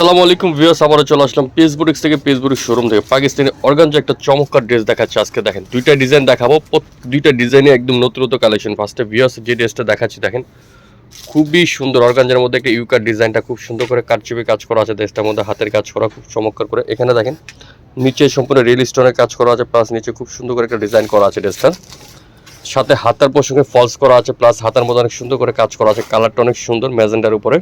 আসসালামু আলাইকুম ভিউয়ার্স, আবারও চলে আসলাম পেসবুরিক্স থেকে পেসবুরিক শোরুম থেকে। পাকিস্তানি অর্গানজা একটা চমৎকার ড্রেস দেখাচ্ছে আজকে, দেখেন, দুইটা ডিজাইন দেখাবো। দুইটা ডিজাইনে একদম নতুন নতুন কালেকশন ফার্স্টে ভিউয়ার্স, যে ড্রেসটা দেখাচ্ছি, দেখেন, খুবই সুন্দর অর্গানজার মধ্যে একটা ইউকার ডিজাইনটা, খুব সুন্দর করে কারচুপি কাজ করা আছে ড্রেসটার মধ্যে হাতের কাজ করা, খুব চমৎকার করে। এখানে দেখেন, নিচে সম্পূর্ণ রিয়েল স্টোনের কাজ করা আছে প্লাস নিচে খুব সুন্দর করে একটা ডিজাইন করা আছে ড্রেসটার সাথে হাতার প্রসঙ্গে ফলস করা আছে প্লাস হাতার মধ্যে অনেক সুন্দর করে কাজ করা আছে কালারটা অনেক সুন্দর ম্যাজেন্ডার উপরে।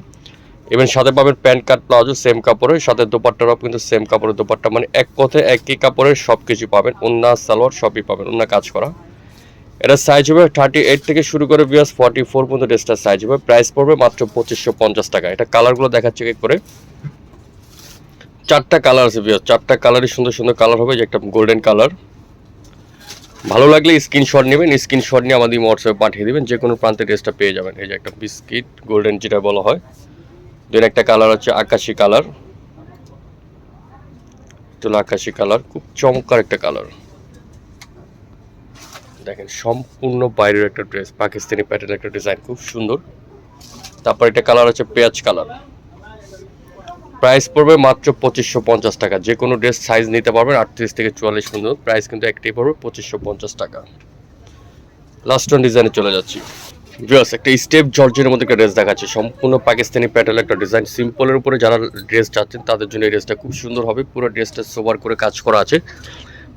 এবং সাথে পাবেন প্যান্ট কাট, প্লাজো সেম কাপড়ের, সাথে দোপাট্টারাও কিন্তু সেম কাপড়ের দোপাট্টা। মানে এক কথায় একই কাপড়ের সব কিছু পাবেন ওন্না সালোয়ার সবই পাবেন ওন্না কাজ করা। এটা সাইজ হবে থার্টি এইট থেকে শুরু করে বিয়াস ফর্টি ফোর পর্যন্ত ড্রেসটার সাইজ হবে। প্রাইস পড়বে মাত্র পঁচিশশো পঞ্চাশ টাকা। এটা কালারগুলো দেখাচ্ছে এক করে। চারটা কালার আছে বিয়াস চারটা কালারই সুন্দর সুন্দর কালার হবে, যে একটা গোল্ডেন কালার ভালো লাগলে স্ক্রিনশট নেবেন স্ক্রিনশট নিয়ে আমাদের হোয়াটসঅ্যাপে পাঠিয়ে দেবেন। যে কোনো প্রান্তে ড্রেসটা পেয়ে যাবেন। এই যে একটা বিস্কিট গোল্ডেন যেটা বলা হয়। দেন একটা কালার হচ্ছে আকাশি কালার চলো আকাশি কালার খুব চমৎকার একটা কালার দেখেন, সম্পূর্ণ বাইরের একটা ড্রেস পাকিস্তানি প্যাটার্ন একটা ডিজাইন খুব সুন্দর। তারপর একটা কালার হচ্ছে পেঁয়াজ কালার প্রাইস পড়বে মাত্র পঁচিশশো পঞ্চাশ টাকা। যে কোনো ড্রেস সাইজ নিতে পারবেন, আটত্রিশ থেকে চুয়াল্লিশ পর্যন্ত। প্রাইস কিন্তু একটাই পড়বে পঁচিশশো পঞ্চাশ টাকা। লাস্ট ডিজাইনে চলে যাচ্ছি। ভিউয়ার্স একটা স্টেপ জর্জের মধ্যে একটা ড্রেস দেখাচ্ছে। সম্পূর্ণ পাকিস্তানি প্যাটার্ন একটা ডিজাইন সিম্পলের উপরে যারা ড্রেস চাচ্ছেন, তাদের জন্য এই ড্রেসটা খুব সুন্দর হবে। পুরো ড্রেসটা সোবার করে কাজ করা আছে।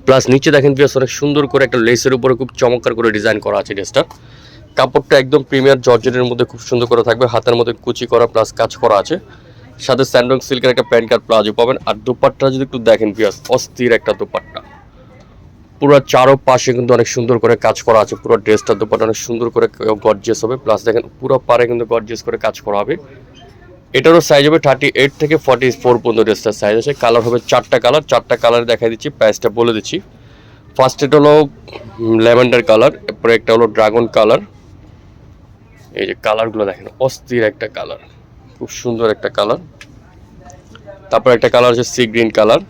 প্লাস নিচে দেখেন ভিউয়ার্স অনেক সুন্দর করে একটা লেসের উপরে খুব চমৎকার করে ডিজাইন করা আছে ড্রেসটা কাপড়টা একদম প্রিমিয়ার জর্জেটের মধ্যে খুব সুন্দর করে থাকবে। হাতের মধ্যে কুচি করা প্লাস কাজ করা আছে। সাথে স্যান্ডং সিল্কের একটা প্যান্ট কার্ড প্লাজো পাবেন। আর দুপাট্টা যদি একটু দেখেন ভিউয়ার্স অস্থির একটা দুপাট্টা। পুরো চারো পাশে কিন্তু অনেক সুন্দর করে কাজ করা আছে। পুরো ড্রেসটা দুপাটা অনেক সুন্দর করে গর্জিয়াস হবে। প্লাস দেখেন, পুরো পারে কিন্তু গর্জিয়াস করে কাজ করা হবে। এটারও সাইজ হবে থার্টি এইট থেকে ফর্টি ফোর পর্যন্ত ড্রেসটার সাইজ আছে। কালার হবে চারটা কালার চারটা কালার দেখাই দিচ্ছি প্রাইসটা বলে দিচ্ছি। ফার্স্ট এটা হলো ল্যাভেন্ডার কালার এরপরে একটা হলো ড্রাগন কালার এই যে কালারগুলো দেখেন, অস্থির একটা কালার খুব সুন্দর একটা কালার তারপর একটা কালার হচ্ছে সি গ্রিন কালার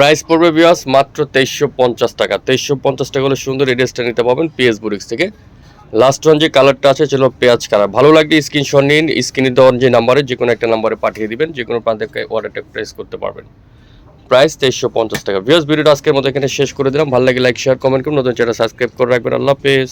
প্রাইস পড়বে বিয়াস মাত্র তেইশশো পঞ্চাশ টাকা। তেইশশো পঞ্চাশ টাকা হলে সুন্দর এই ড্রেসটা নিতে পাবেন পিএস বুরিক্স থেকে। লাস্ট ওয়ান যে কালারটা আছে হলো পেঁয়াজ কালার ভালো লাগলে স্ক্রিনশট নিন স্ক্রিনে দেওয়ার যে নাম্বারে যে কোনো একটা নাম্বারে পাঠিয়ে দিবেন যে কোনো প্রান্তে অর্ডারটা প্রেস করতে পারবেন। প্রাইস তেইশশো পঞ্চাশ টাকা। ভিউস ভিডিওটা আজকের মতো এখানে শেষ করে দিলাম। ভালো লাগে লাইক শেয়ার কমেন্ট করুন। নতুন চ্যানেল সাবস্ক্রাইব করে রাখবেন। আল্লাহ হাফেজ।